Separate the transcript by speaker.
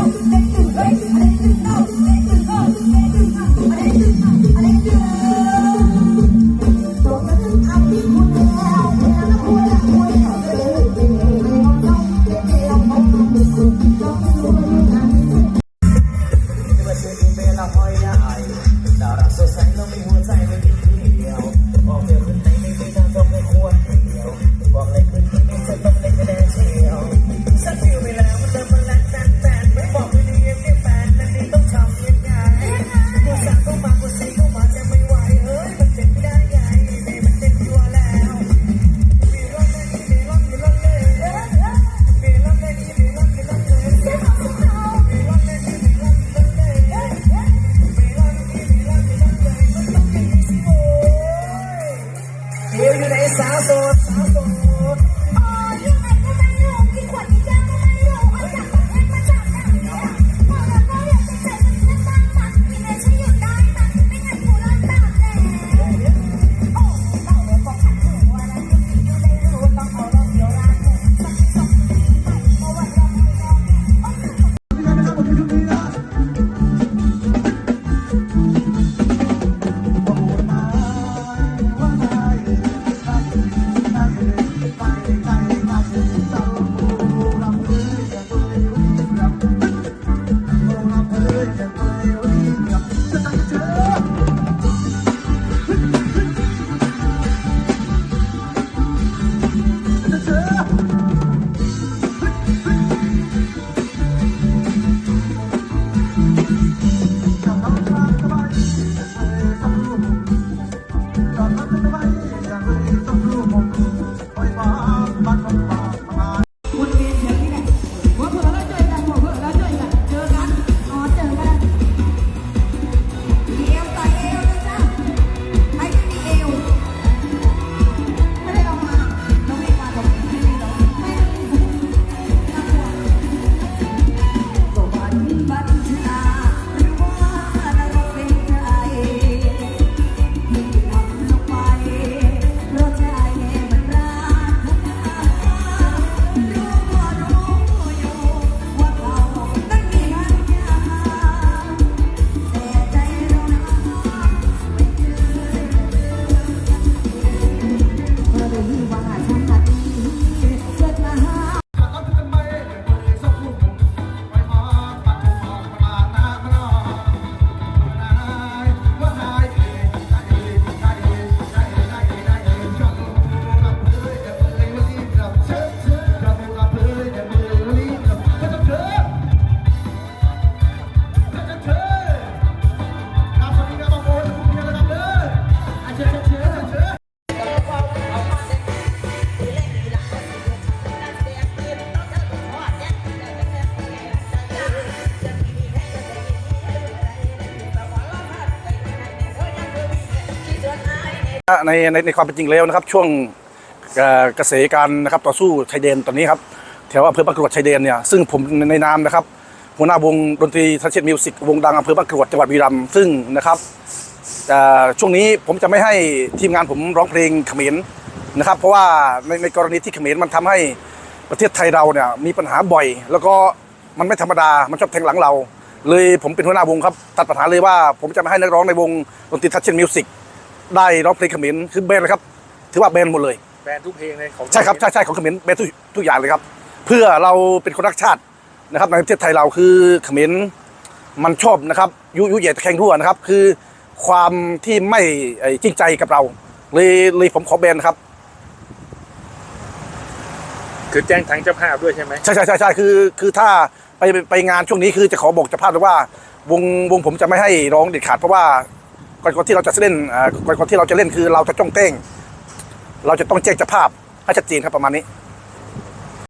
Speaker 1: Oh, ในในใน
Speaker 2: ความเป็นจริงแล้วนะครับ ช่วงเอ่อกระแสการนะครับต่อสู้ชายแดนตอนนี้ครับแถวอำเภอบางกรวดชายแดนเนี่ยซึ่งผมในในามนะครับหัวหน้าวงดนตรีทัชเชตมิวสิกวงดังอำเภอบางกรวดจังหวัดบุรีรัมย์ซึ่งนะครับช่วงนี้ผมจะไม่ให้ทีมงานผมร้องเพลงเขมรนะครับ เพราะว่าในในกรณีที่เขมรมันทำให้ประเทศไทยเราเนี่ยมีปัญหาบ่อย แล้วก็มันไม่ธรรมดา มันชอบแทงหลังเรา เลยผมเป็นหัวหน้าวงครับ ตัดปัญหาเลยว่าผมจะไม่ให้นักร้องในวงดนตรีทัชเชตมิวสิก ได้ร้องเพลงเขมรคือแบนเลยครับ ถือว่าแบนหมดเลย
Speaker 3: แบรนด์ทุกเพลงเลยของ
Speaker 2: ใช่ครับใช่ใช่ของเขมรแบนทุกทุกอย่างเลยครับ เพื่อเราเป็นคนรักชาตินะครับในประเทศไทยเราคือเขมรมันชอบนะครับยุยุเหยียดตะแคงรั่วนะครับ คือความที่ไม่เอ่อจริงใจกับเราเลยเลยผมขอแบนนะครับ
Speaker 3: คือแจ้งทางเจ้าภาพด้วยใช่ไหม
Speaker 2: ใช่ใช่ใช่ใช่คือคือถ้าไปไปไปงานช่วงนี้คือจะขอบอกเจ้าภาพเลยว่า วงวงผมจะไม่ให้ร้องเด็ดขาดเพราะว่า ก่อนที่เราจะเล่นอ่าก่อนก่อนที่เราจะเล่นคือเราจะจ้องเต้ง เราจะต้องแจ้งเจ้าภาพให้ชัดเจนครับประมาณนี้